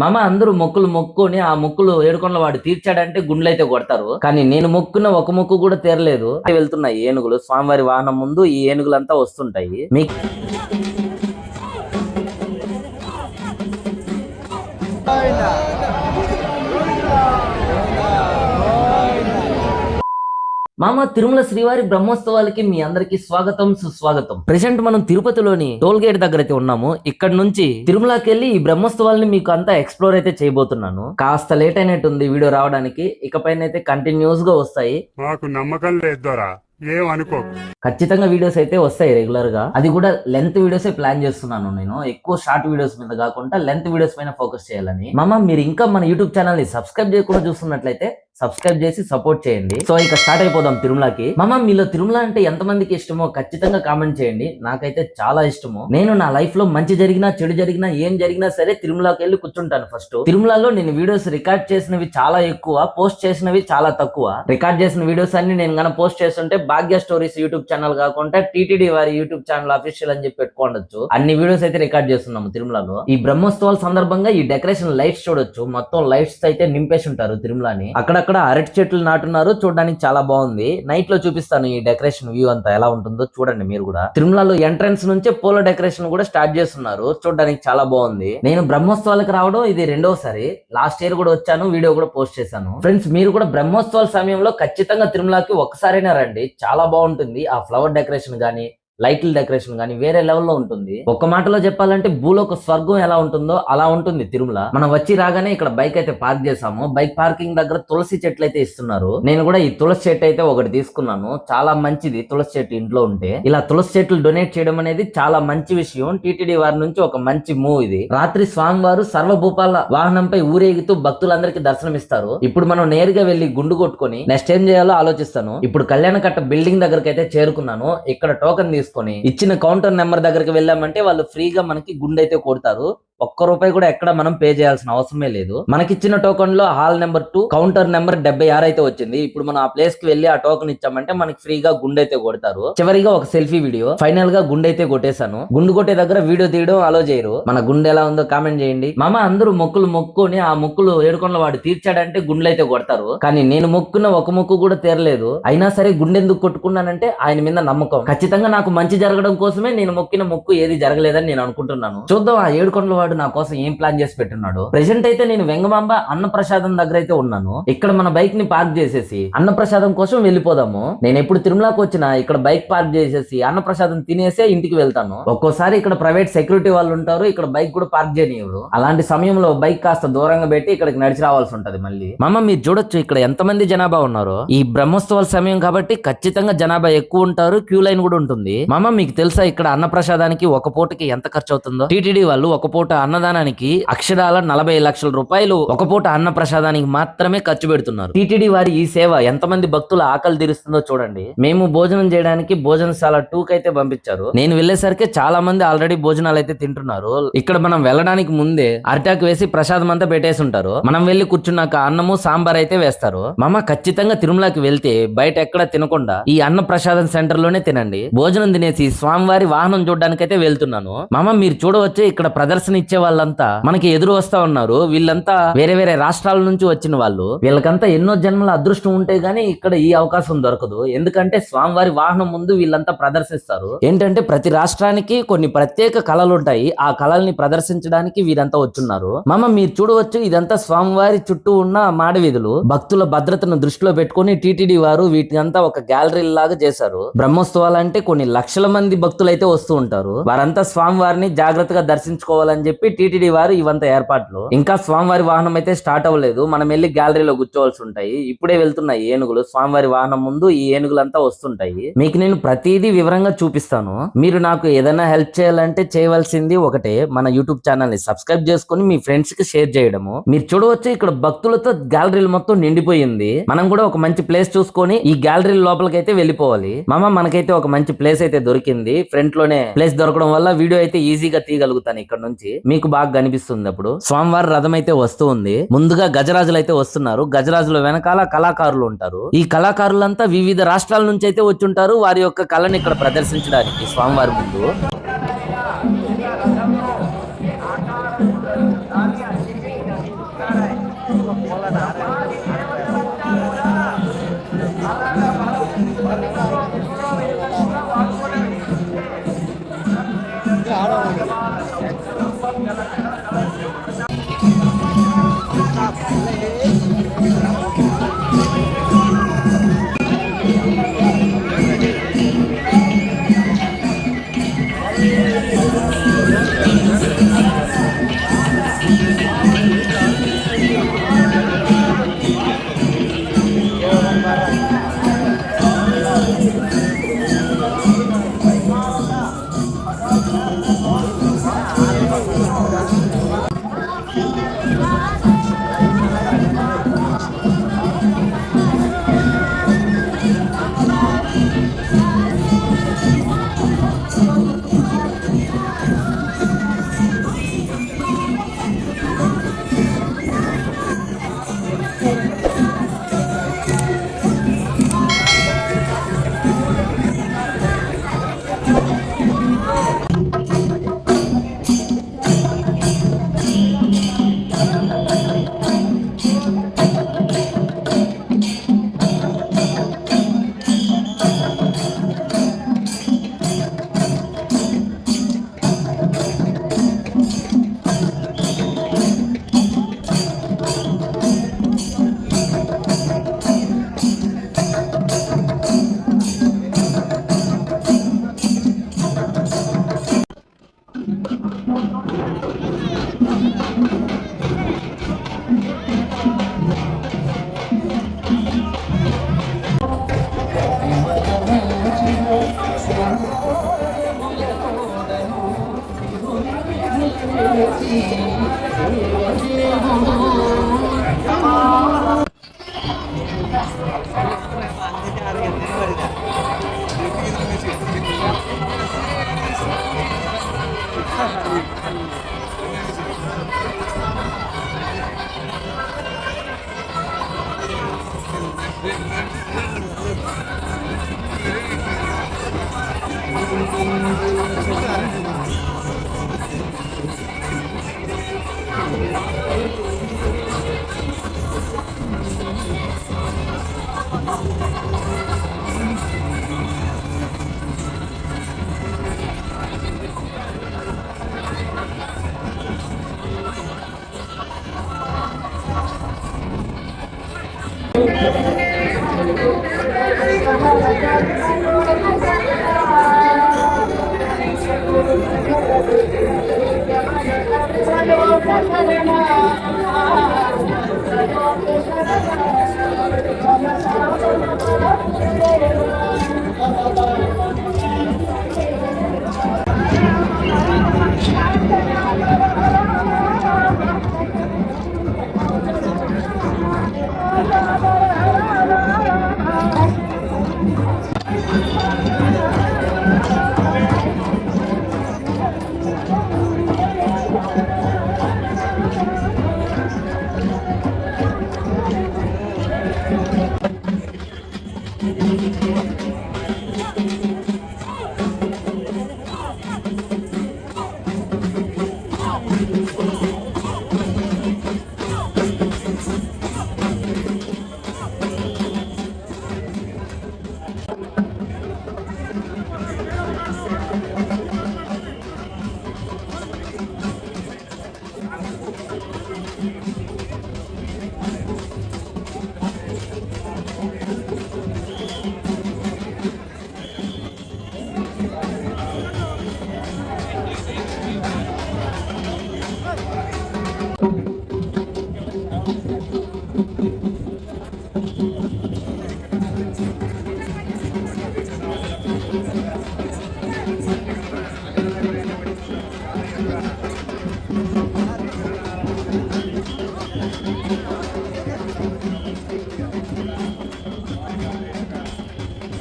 మామ అందరూ మొక్కులు మొక్కుని ఆ మొక్కులు ఏడుకొండల వాడు తీర్చాడంటే గుండ్లైతే కొడతారు. కానీ నేను మొక్కున్న ఒక మొక్కు కూడా తీరలేదు. వెళ్తున్నాయి ఏనుగులు. స్వామివారి వాహనం ముందు ఈ ఏనుగులంతా వస్తుంటాయి. మీకు మామ తిరుమల శ్రీవారి బ్రహ్మోత్సవాలకి మీ అందరికి స్వాగతం సుస్వాగతం. ప్రెసెంట్ మనం తిరుపతిలోని టోల్ గేట్ దగ్గర అయితే ఉన్నాము. ఇక్కడ నుంచి తిరుమలకి వెళ్ళి ఈ బ్రహ్మోత్సవాల్ని మీకు అంతా ఎక్స్ప్లోర్ అయితే చేయబోతున్నాను. కాస్త లేట్ అయినట్టుంది వీడియో రావడానికి. ఇకపైన అయితే కంటిన్యూస్గా వస్తాయి. మాకు నమ్మకం లేదు దొరా ఖచ్చితంగా వీడియోస్ అయితే వస్తాయి రెగ్యులర్గా అది కూడా లెంత్ వీడియోస్ ప్లాన్ చేస్తున్నాను నేను. ఎక్కువ షార్ట్ వీడియోస్ మీద కాకుండా లెంత్ వీడియోస్ పైన ఫోకస్ చేయాలని. మామ మీరు ఇంకా మన యూట్యూబ్ ఛానల్ని సబ్స్క్రైబ్ చేయకుండా చూస్తున్నట్లయితే సబ్స్క్రైబ్ చేసి సపోర్ట్ చేయండి. సో ఇక స్టార్ట్ అయిపోదాం తిరుమలకి. మమ్మ మీలో తిరుమల అంటే ఎంతమందికి ఇష్టమో ఖచ్చితంగా కామెంట్ చేయండి. నాకైతే చాలా ఇష్టము. నేను నా లైఫ్లో మంచి జరిగినా చెడు జరిగినా ఏం జరిగినా సరే తిరుమలకి వెళ్ళి కూర్చుంటాను ఫస్ట్. తిరుమలలో నేను వీడియోస్ రికార్డ్ చేసినవి చాలా ఎక్కువ పోస్ట్ చేసినవి చాలా తక్కువ. రికార్డ్ చేసిన వీడియోస్ అన్ని నేను గన పోస్ట్ చేస్తుంటే భాగ్య స్టోరీస్ యూట్యూబ్ ఛానల్ కాకుండా టీటీడీ వారి యూట్యూబ్ ఛానల్ అఫీషియల్ అని చెప్పి పెట్టుకోవచ్చు అన్ని వీడియోస్ అయితే రికార్డ్ చేస్తున్నాము తిరుమలలో. ఈ బ్రహ్మోత్సవాల సందర్భంగా ఈ డెకరేషన్ లైట్స్ చూడొచ్చు. మొత్తం లైట్స్ అయితే నింపేసి ఉంటారు తిరుమలని. అక్కడక్కడ అరటి చెట్లు నాటున్నారు. చూడడానికి చాలా బాగుంది. నైట్లో చూపిస్తాను ఈ డెకరేషన్ వ్యూ అంతా ఎలా ఉంటుందో చూడండి మీరు కూడా. తిరుమలలో ఎంట్రన్స్ నుంచే పూల డెకరేషన్ కూడా స్టార్ట్ చేస్తున్నారు. చూడడానికి చాలా బాగుంది. నేను బ్రహ్మోత్సవాలకు రావడం ఇది రెండోసారి. లాస్ట్ ఇయర్ కూడా వచ్చాను. వీడియో కూడా పోస్ట్ చేశాను. ఫ్రెండ్స్ మీరు కూడా బ్రహ్మోత్సవాల సమయంలో ఖచ్చితంగా తిరుమలకి ఒక్కసారైనా రండి. చాలా బాగుంటుంది. ఆ ఫ్లవర్ డెకరేషన్ కానీ లైట్ల డెకరేషన్ గానీ వేరే లెవెల్లో ఉంటుంది. ఒక మాటలో చెప్పాలంటే భూలోక స్వర్గం ఎలా ఉంటుందో అలా ఉంటుంది తిరుమల. మనం వచ్చి రాగానే ఇక్కడ బైక్ అయితే పార్క్ చేసాము బైక్ పార్కింగ్ దగ్గర తులసి చెట్లు అయితే ఇస్తున్నారు. నేను కూడా ఈ తులసి చెట్టు అయితే ఒకటి తీసుకున్నాను. చాలా మంచిది తులసి చెట్టు ఇంట్లో ఉంటే. ఇలా తులసి చెట్లు డొనేట్ చేయడం అనేది చాలా మంచి విషయం. టీటీడీ వారి నుంచి ఒక మంచి మూవ్ ఇది. రాత్రి స్వామివారు సర్వభూపాల వాహనంపై ఊరేగుతూ భక్తులందరికీ దర్శనమిస్తారు. ఇప్పుడు మనం నేరుగా వెళ్ళి గుండు కొట్టుకొని నెక్స్ట్ ఏం చేయాలో ఆలోచిస్తాను. ఇప్పుడు కళ్యాణకట్ట బిల్డింగ్ దగ్గరకైతే చేరుకున్నాను. ఇక్కడ టోకెన్ తీసుకొని ఇచ్చిన కౌంటర్ నెంబర్ దగ్గరికి వెళ్ళామంటే వాళ్ళు ఫ్రీగా మనకి గుండె అయితే కొడతారు. ఒక్క రూపాయి కూడా ఎక్కడ మనం పే చేయాల్సిన అవసరమే లేదు. మనకిచ్చిన టోకెన్లో hall number two counter number డెబ్బై ఆరు అయితే వచ్చింది. ఇప్పుడు మనం ఆ ప్లేస్కి వెళ్ళి ఆ టోకెన్ ఇచ్చామంటే మనకి ఫ్రీగా గుండె అయితే కొడతారు. చివరిగా ఒక సెల్ఫీ వీడియో. ఫైనల్గా గుండె అయితే కొట్టేశాను. గుండు కొట్టే దగ్గర వీడియో తీయడం అలో చేయరు. మన గుండె ఎలా ఉందో కామెంట్ చేయండి. మామ అందరూ మొక్కులు మొక్కుని ఆ మొక్కులు ఏడుకొండల వాడు తీర్చాడంటే గుండెలు అయితే కొడతారు. కానీ నేను మొక్కున్న ఒక మొక్కు కూడా తీరలేదు. అయినా సరే గుండె ఎందుకు కొట్టుకున్నానంటే ఆయన మీద నమ్మకం. ఖచ్చితంగా నాకు మంచి జరగడం కోసమే నేను మొక్కిన మొక్కు ఏది జరగలేదని నేను అనుకుంటున్నాను. చూద్దాం ఆ ఏడుకొండల వాడు నా కోసం ఏం ప్లాన్ చేసి పెట్టున్నాడు. ప్రెసెంట్ అయితే నేను వెంగమాంబ అన్న ప్రసాదం దగ్గర అయితే ఉన్నాను. ఇక్కడ మన బైక్ని పార్క్ చేసేసి అన్న ప్రసాదం కోసం వెళ్ళిపోదాము. నేను ఎప్పుడు తిరుమలకు వచ్చినా ఇక్కడ బైక్ పార్క్ చేసేసి అన్న ప్రసాదం తినేసే ఇంటికి వెళ్తాను. ఒక్కోసారి ఇక్కడ ప్రైవేట్ సెక్యూరిటీ వాళ్ళు ఉంటారు. ఇక్కడ బైక్ కూడా పార్క్ చేయనివ్వరు. అలాంటి సమయంలో బైక్ కాస్త దూరంగా పెట్టి ఇక్కడికి నడిచి రావాల్సి ఉంటది మళ్ళీ. మామ మీరు చూడొచ్చు ఇక్కడ ఎంతమంది జనాభా ఉన్నారు. ఈ బ్రహ్మోత్సవాల సమయం కాబట్టి ఖచ్చితంగా జనాభా ఎక్కువ ఉంటారు. క్యూ లైన్ కూడా ఉంటుంది. మామ మీకు తెలుసా ఇక్కడ అన్న ప్రసాదానికి ఒక పూటకి ఎంత ఖర్చు అవుతుందో టీటీడీ వాళ్ళు ఒక పూట అన్నదానానికి అక్షరాల నలభై లక్షల రూపాయలు ఒక పూట అన్న ప్రసాదానికి మాత్రమే ఖర్చు పెడుతున్నారు. టీటీడీ వారి ఈ సేవ ఎంతమంది భక్తుల ఆకలి తీరుస్తుందో చూడండి. మేము భోజనం చేయడానికి భోజనశాల టూ కైతే పంపించారు. నేను వెళ్ళేసరికి చాలా మంది ఆల్రెడీ భోజనాలు అయితే తింటున్నారు. ఇక్కడ మనం వెళ్ళడానికి ముందే అరిటాకు వేసి ప్రసాదం అంతా పెట్టేసి ఉంటారు మనం వెళ్ళి కూర్చున్నాక అన్నము సాంబార్ అయితే వేస్తారు. మామ ఖచ్చితంగా తిరుమలకి వెళ్తే బయట ఎక్కడ తినకుండా ఈ అన్న ప్రసాదం సెంటర్లోనే తినండి. భోజనం తినేసి స్వామివారి వాహనం చూడడానికైతే వెళ్తున్నాను. మామ మీరు చూడవచ్చు ఇక్కడ ప్రదర్శన ఇచ్చే వాళ్ళంతా మనకి ఎదురు వస్తా ఉన్నారు. వీళ్ళంతా వేరే వేరే రాష్ట్రాల నుంచి వచ్చిన వాళ్ళు. వీళ్ళకంతా ఎన్నో జన్మల అదృష్టం ఉంటే గానీ ఇక్కడ ఈ అవకాశం దొరకదు. ఎందుకంటే స్వామివారి వాహనం ముందు వీళ్ళంతా ప్రదర్శిస్తారు. ఏంటంటే ప్రతి రాష్ట్రానికి కొన్ని ప్రత్యేక కళలు ఉంటాయి. ఆ కళల్ని ప్రదర్శించడానికి వీరంతా వచ్చున్నారు. మామ మీరు చూడవచ్చు ఇదంతా స్వామివారి చుట్టూ ఉన్న మాడవీధులు భక్తుల భద్రతను దృష్టిలో పెట్టుకొని టీటీడీ వారు వీటినంతా ఒక గ్యాలరీ లాగా చేశారు. బ్రహ్మోత్సవాలు అంటే కొన్ని లక్షల మంది భక్తులు అయితే వస్తూ ఉంటారు. వారంతా స్వామివారిని జాగ్రత్తగా దర్శించుకోవాలని చెప్పి చెప్పి టీటీడీ వారు ఇవంతా ఏర్పాట్లు. ఇంకా స్వామివారి వాహనం అయితే స్టార్ట్ అవ్వలేదు. మనం వెళ్ళి గ్యాలరీలో కూర్చోవలసి ఉంటాయి. ఇప్పుడే వెళ్తున్నాయి ఏనుగులు. స్వామివారి వాహనం ముందు ఈ ఏనుగులంతా వస్తుంటాయి. మీకు నేను ప్రతిదీ వివరంగా చూపిస్తాను. మీరు నాకు ఏదైనా హెల్ప్ చేయాలంటే చేయవలసింది ఒకటే మన యూట్యూబ్ ఛానల్ని సబ్స్క్రైబ్ చేసుకుని మీ ఫ్రెండ్స్కి షేర్ చేయడము. మీరు చూడవచ్చు ఇక్కడ భక్తులతో గ్యాలరీలు మొత్తం నిండిపోయింది. మనం కూడా ఒక మంచి ప్లేస్ చూసుకొని ఈ గ్యాలరీ లోపలికి అయితే వెళ్ళిపోవాలి. మామ మనకైతే ఒక మంచి ప్లేస్ అయితే దొరికింది. ఫ్రంట్లోనే ప్లేస్ దొరకడం వల్ల వీడియో అయితే ఈజీగా తీయగలుగుతాను ఇక్కడ నుంచి. మీకు బాగా కనిపిస్తుంది అప్పుడు. స్వామివారి రథం అయితే వస్తూ ఉంది. ముందుగా గజరాజులు అయితే వస్తున్నారు. గజరాజుల వెనకాల కళాకారులు ఉంటారు. ఈ కళాకారులంతా వివిధ రాష్ట్రాల నుంచి అయితే వచ్చి ఉంటారు వారి యొక్క కళను ఇక్కడ ప్రదర్శించడానికి స్వామివారి ముందు.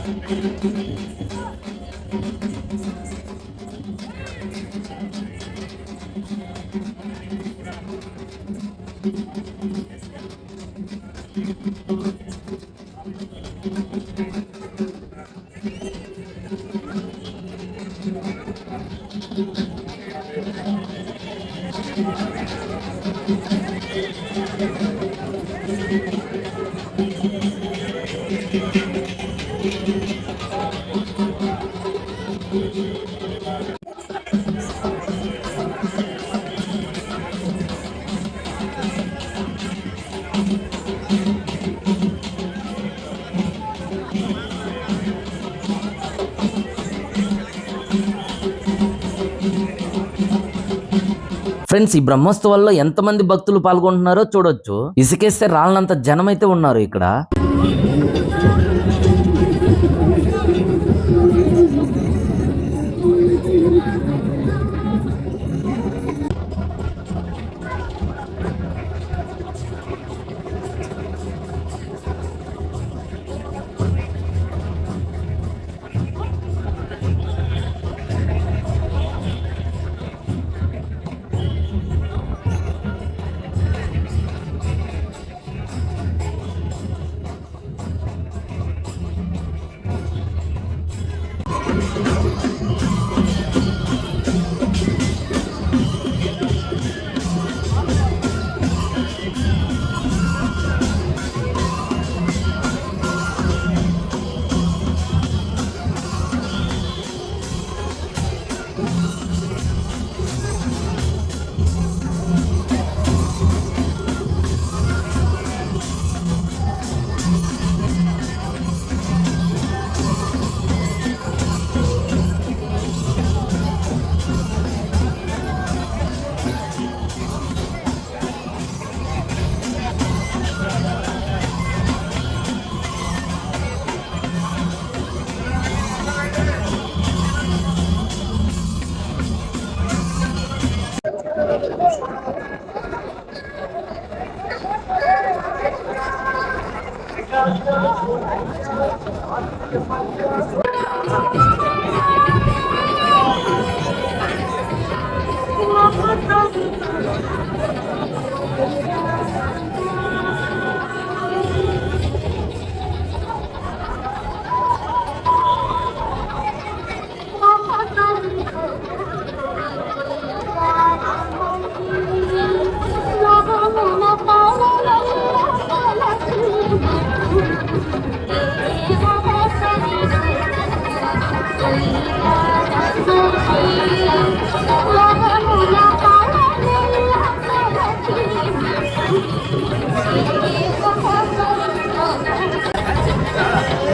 Thank you. Friends ఈ బ్రహ్మోత్సవాల్లో ఎంతమంది భక్తులు పాల్గొంటున్నారో చూడొచ్చు. ఇసుకేస్తే రాళ్ళంత జనం అయితే ఉన్నారు ఇక్కడ. మోగి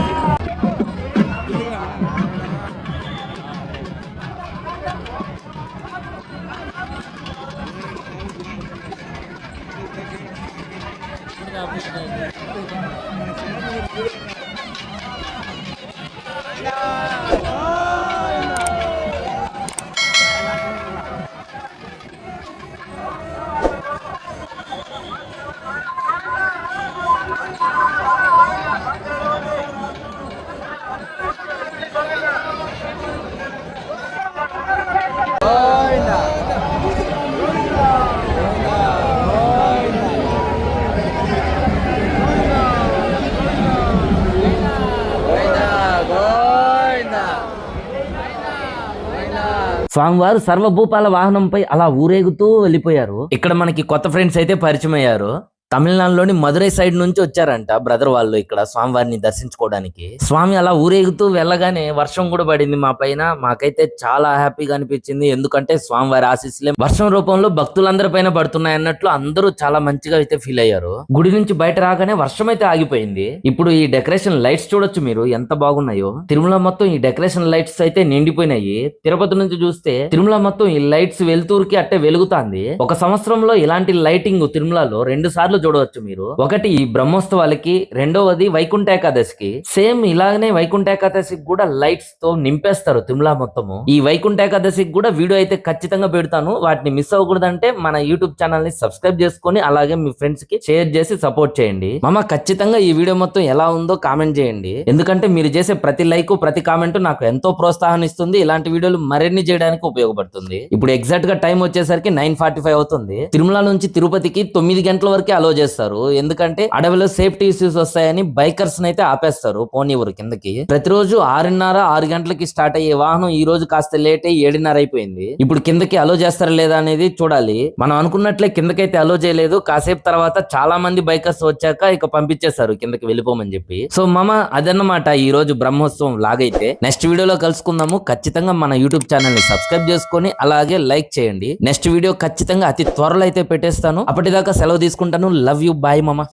స్వామివారు సర్వభూపాల వాహనంపై అలా ఊరేగుతూ వెళ్ళిపోయారు. ఇక్కడ మనకి కొత్త ఫ్రెండ్స్ అయితే పరిచయం అయ్యారు తమిళనాడులోని మదురై సైడ్ నుంచి వచ్చారంట బ్రదర్ వాళ్ళు ఇక్కడ స్వామివారిని దర్శించుకోవడానికి. స్వామి అలా ఊరేగుతూ వెళ్ళగానే వర్షం కూడా పడింది మా పైన. మాకైతే చాలా హ్యాపీగా అనిపించింది. ఎందుకంటే స్వామివారి ఆశీస్సులే వర్షం రూపంలో భక్తులందరి పైన పడుతున్నాయి అన్నట్లు అందరూ చాలా మంచిగా అయితే ఫీల్ అయ్యారు. గుడి నుంచి బయట రాగానే వర్షం అయితే ఆగిపోయింది. ఇప్పుడు ఈ డెకరేషన్ లైట్స్ చూడొచ్చు మీరు ఎంత బాగున్నాయో. తిరుమల మొత్తం ఈ డెకరేషన్ లైట్స్ అయితే నిండిపోయినాయి. తిరుపతి నుంచి చూస్తే తిరుమల మొత్తం ఈ లైట్స్ వెలుతూరుకి అట్టే వెలుగుతాంది. ఒక సంవత్సరంలో ఇలాంటి లైటింగ్ తిరుమలలో రెండు సార్లు చూడవచ్చు మీరు. ఒకటి ఈ బ్రహ్మోత్సవాలకి. రెండవది వైకుంఠ ఏకాదశికి సేమ్ ఇలాగనే వైకుంఠ ఏకాదశికి కూడా లైట్స్తో నింపేస్తారు తిమ్లా మొత్తము. ఈ వైకుంఠ ఏకాదశికి కూడా వీడియో అయితే ఖచ్చితంగా పెడతాను. వాటిని మిస్ అవ్వకూడదంటే మన యూట్యూబ్ ఛానల్ని సబ్స్క్రైబ్ చేసుకొని అలాగే మీ ఫ్రెండ్స్కి షేర్ చేసి సపోర్ట్ చేయండి. మామ ఖచ్చితంగా ఈ వీడియో మొత్తం ఎలా ఉందో కామెంట్ చేయండి. ఎందుకంటే మీరు చేసే ప్రతి లైక్ ప్రతి కామెంట్ నాకు ఎంతో ప్రోత్సాహాన్ని ఇస్తుంది. ఇలాంటి వీడియోలు మరిన్ని చేయడానికి ఉపయోగపడుతుంది. ఇప్పుడు ఎగ్జాక్ట్గా టైం వచ్చేసరికి నైన్ ఫార్టీ ఫైవ్ అవుతుంది. తిరుమల నుంచి తిరుపతికి తొమ్మిది గంటల వరకే అలో చేస్తారు. ఎందుకంటే అడవిలో సేఫ్టీ ఇష్యూస్ వస్తాయని బైకర్స్ అయితే ఆపేస్తారు పోనీవరు కిందకి. ప్రతిరోజు ఆరున్నర ఆరు గంటలకి స్టార్ట్ అయ్యే వాహనం ఈ రోజు కాస్త లేట్ అయ్యి ఏడున్నర అయిపోయింది. ఇప్పుడు కిందకి అలో చేస్తారా లేదా అనేది చూడాలి. మనం అనుకున్నట్లే కిందకైతే అలో చేయలేదు. కాసేపు తర్వాత చాలా మంది బైకర్స్ వచ్చాక ఇక పంపించేశారు కిందకి వెళ్ళిపోమని చెప్పి. సో మామ అదన్నమాట ఈ రోజు బ్రహ్మోత్సవం లాగైతే. నెక్స్ట్ వీడియోలో కలుసుకుందాము. ఖచ్చితంగా మన యూట్యూబ్ ఛానల్ని సబ్స్క్రైబ్ చేసుకొని అలాగే లైక్ చేయండి. నెక్స్ట్ వీడియో ఖచ్చితంగా అతి త్వరలో అయితే పెట్టేస్తాను. అప్పటిదాకా సెలవు తీసుకుంటాను. love you. Bye, mama.